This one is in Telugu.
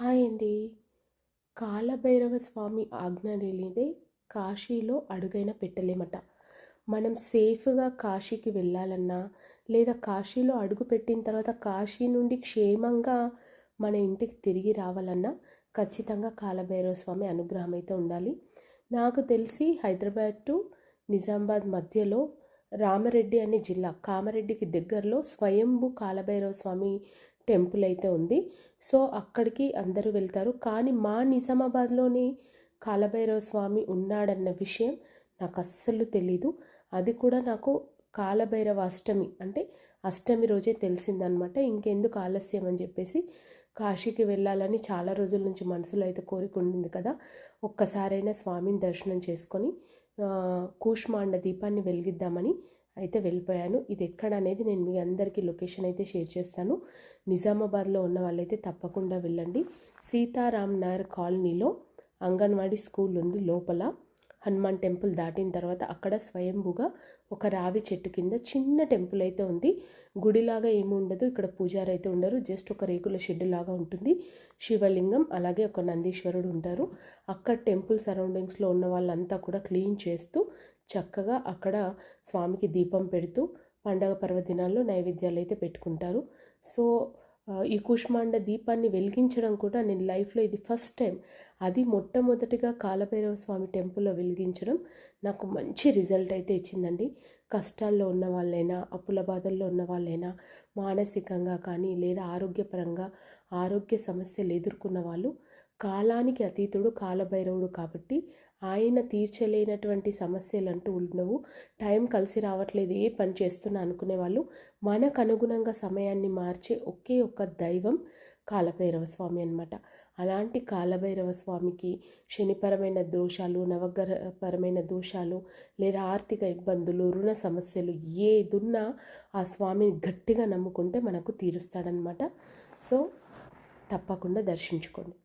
హాయ్ అండి. కాలభైరవ స్వామి ఆజ్ఞ లేనిదే కాశీలో అడుగైనా పెట్టలేమట. మనం సేఫ్గా కాశీకి వెళ్ళాలన్నా లేదా కాశీలో అడుగు పెట్టిన తర్వాత కాశీ నుండి క్షేమంగా మన ఇంటికి తిరిగి రావాలన్నా ఖచ్చితంగా కాలభైరవ స్వామి అనుగ్రహం అయితే ఉండాలి. నాకు తెలిసి హైదరాబాద్ టు నిజామాబాద్ మధ్యలో రామరెడ్డి అనే జిల్లా కామారెడ్డికి దగ్గరలో స్వయంభు కాలభైరవ స్వామి టెంపుల్ అయితే ఉంది. సో అక్కడికి అందరూ వెళ్తారు. కానీ మా నిజామాబాద్లోని కాలభైరవ స్వామి ఉన్నాడన్న విషయం నాకు అస్సలు తెలీదు. అది కూడా నాకు కాలభైరవ అష్టమి అంటే అష్టమి రోజే తెలిసిందనమాట ఇంకెందుకు ఆలస్యం అని చెప్పేసి కాశీకి వెళ్ళాలని చాలా రోజుల నుంచి మనసులో అయితే కోరిక ఉండింది కదా. ఒక్కసారైనా స్వామిని దర్శనం చేసుకొని కూష్మాండ దీపాన్ని వెలిగిద్దామని అయితే వెళ్ళిపోయాను. ఇది ఎక్కడ అనేది నేను మీ అందరికీ లొకేషన్ అయితే షేర్ చేస్తాను. నిజామాబాద్లో ఉన్న వాళ్ళైతే తప్పకుండా వెళ్ళండి. సీతారాం నగర్ కాలనీలో అంగన్వాడీ స్కూల్ ఉంది లోపల. హనుమాన్ టెంపుల్ దాటిన తర్వాత అక్కడ స్వయంభుగా ఒక రావి చెట్టు కింద చిన్న టెంపుల్ అయితే ఉంది. గుడిలాగా ఏమి ఉండదు. ఇక్కడ పూజారి అయితే ఉండరు. జస్ట్ ఒక రేకుల షెడ్ లాగా ఉంటుంది. శివలింగం అలాగే ఒక నందీశ్వరుడు ఉంటారు. అక్కడ టెంపుల్ సరౌండింగ్స్లో ఉన్న వాళ్ళంతా కూడా క్లీన్ చేస్తూ చక్కగా అక్కడ స్వామికి దీపం పెడుతూ పండగ పర్వదినాల్లో నైవేద్యాలు అయితే పెట్టుకుంటారు. సో ఈ కుష్మాండ దీపాన్ని వెలిగించడం కూడా నేను లైఫ్లో ఇది ఫస్ట్ టైం. అది మొట్టమొదటిగా కాలభైరవ స్వామి టెంపుల్లో వెలిగించడం నాకు మంచి రిజల్ట్ అయితే ఇచ్చిందండి. కష్టాల్లో ఉన్న వాళ్ళైనా అప్పుల బాధల్లో ఉన్న వాళ్ళైనా మానసికంగా కానీ లేదా ఆరోగ్యపరంగా ఆరోగ్య సమస్యలు ఎదుర్కొన్న వాళ్ళు కాలానికి అతీతుడు కాలభైరవుడు కాబట్టి ఆయన తీర్చలేనటువంటి సమస్యలు అంటూ ఉండవు. టైం కలిసి రావట్లేదు ఏ పని చేస్తున్నా అనుకునే వాళ్ళు మనకు అనుగుణంగా సమయాన్ని మార్చే ఒకే ఒక్క దైవం కాలభైరవ స్వామి అనమాట అలాంటి కాలభైరవ స్వామికి శనిపరమైన దోషాలు నవగ్రహపరమైన దోషాలు లేదా ఆర్థిక ఇబ్బందులు రుణ సమస్యలు ఏదున్నా ఆ స్వామిని గట్టిగా నమ్ముకుంటే మనకు తీరుస్తాడనమాట సో తప్పకుండా దర్శించుకోండి.